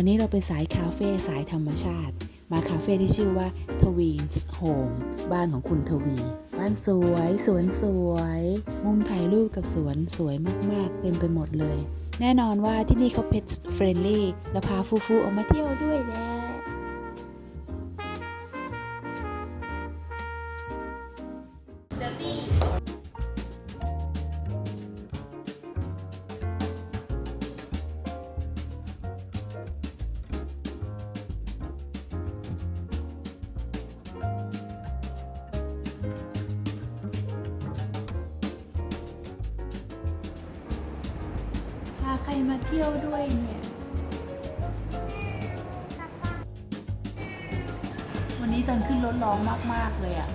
วันนี้เราเป็นสายคาเฟ่สายธรรมชาติ มาคาเฟ่ที่ชื่อว่าทวีนส์โฮมบ้านของคุณทวี บ้านสวย สวนสวย มุมถ่ายรูปกับสวนสวยมาก ๆ เต็มไปหมดเลย แน่นอนว่าที่นี่เขาเพ t เฟรนลี่และพาฟูฟูออกมาเที่ยวด้วยแล้ว รมาเที่ยวด้วยเนี่ย วันนี้ตอนขึ้นรถร้องมาก ๆ เลยอะ่ะ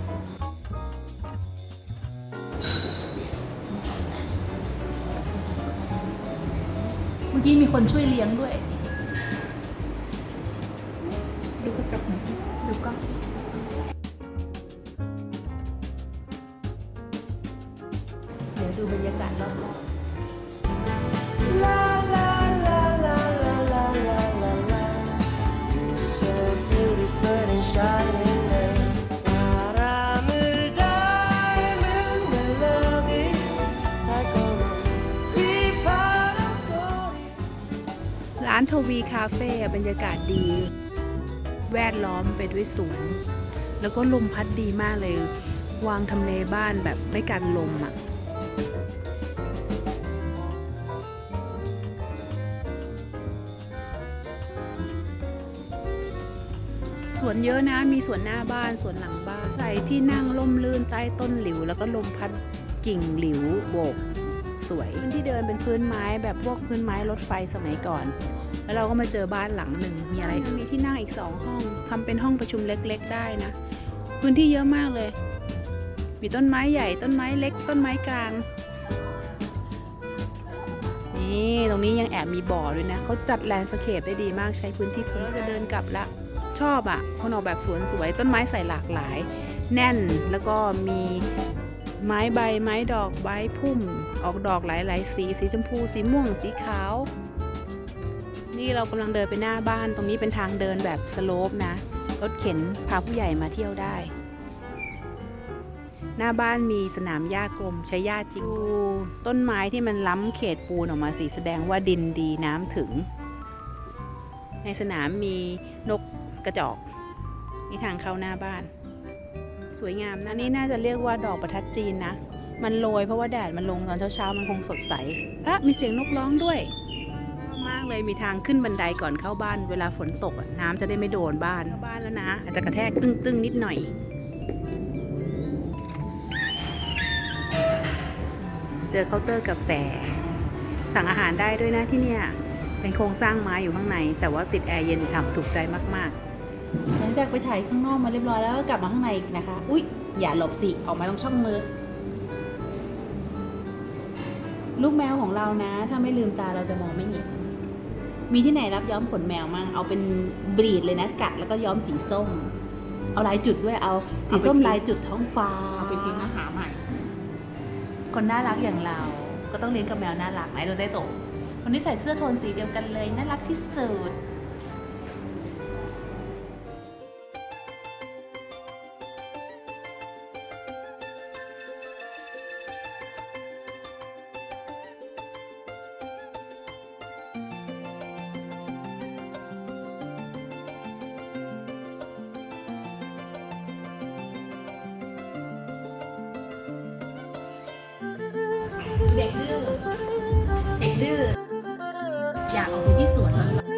เมื่อกี้มีคนช่วยเลี้ยงด้วยดูกระจกหน่อยสิดูกล้องเดี๋ยวดูบรรยากาศรอบๆ ร้านทวีคาเฟ่บรรยากาศดี แวดล้อมไปด้วยสวน แล้วก็ลมพัดดีมากเลย วางทำเลบ้านแบบไม่กันลมอะ วนเยอะนะ มีสวนหน้าบ้านสวนหลังบ้านใครที่นั่งล่มลื่นใต้ต้นหลิว แล้วก็ลมพัดกิ่งหลิวโบกสวยพื้นที่เดินเป็นพื้นไม้แบบพวกพื้นไม้รถไฟสมัยก่อน แล้วเราก็มาเจอบ้านหลังหนึ่งมีอะไรมีที่นั่งอีกสองห้องทำเป็นห้องประชุมเล็กๆ ได้นะ พื้นที่เยอะมากเลย มีต้นไม้ใหญ่ต้นไม้เล็ก ต้นไม้กลางนี่ตรงนี้ยังแอบมีบ่อด้วยนะเขาจัดแลนด์สเคปได้ดีมากใช้พื้นที่เราจะเดินกลับละ ชอบอะ่ะคนออกแบบสวนสวยต้นไม้ใส่หลากหลาย แน่นแล้วก็มีไม้ใบไม้ดอกใบพุ่ม ออกดอกหลายๆ สีสีชมพู สีม่วงสีขาว นี่เรากำลังเดินไปหน้าบ้านตรงนี้เป็นทางเดินแบบสโลปนะรถเข็นพาผู้ใหญ่มาเที่ยวได้ หน้าบ้านมีสนามหญ้ากลมใช้หญ้าจริงต้นไม้ที่มันล้ำเขตปูนออกมาสีแสดงว่าดินดีน้ำถึง ในสนามมีนก กระจอกนี่ทางเข้าหน้าบ้าน สวยงามนะนี่น่าจะเรียกว่าดอกประทัดจีนนะ มันโรยเพราะว่าแดดมันลงตอนเช้าๆมันคงสดใสอะมีเสียงนกร้องด้วยมากเลยมีทางขึ้นบันไดก่อนเข้าบ้าน เวลาฝนตกอะน้ำจะได้ไม่โดนบ้านเข้าบ้านแล้วนะ อาจจะกระแทกตึ้งๆนิดหน่อยเจอเคาน์เตอร์กาแฟสั่งอาหารได้ด้วยนะที่เนี่ย เป็นโครงสร้างไม้อยู่ข้างใน แต่ว่าติดแอร์เย็นฉ่ำถูกใจมาก ๆ หลังจากไปถ่ายข้างนอกมาเรียบร้อยแล้วก็กลับมาข้างในอีกนะคะ อุ๊ย อย่าหลบสิ ออกมาตรงช่องมือ ลูกแมวของเรานะ ถ้าไม่ลืมตาเราจะมองไม่เห็น มีที่ไหนรับย้อมขนแมวมั่ง เอาเป็นบรีดเลยนะ กัดแล้วก็ย้อมสีส้ม เอาลายจุดด้วย เอาสีส้มลายจุดท้องฟ้า เอาไปทิ้งอาหารใหม่ คนน่ารักอย่างเรา ก็ต้องเลี้ยงกับแมวน่ารักไหนโรเต้โตะวันนี้ใส่เสื้อโทนสีเดียวกันเลยน่ารักที่สุด ดื้ออยากออกไปที่สวนแล้ว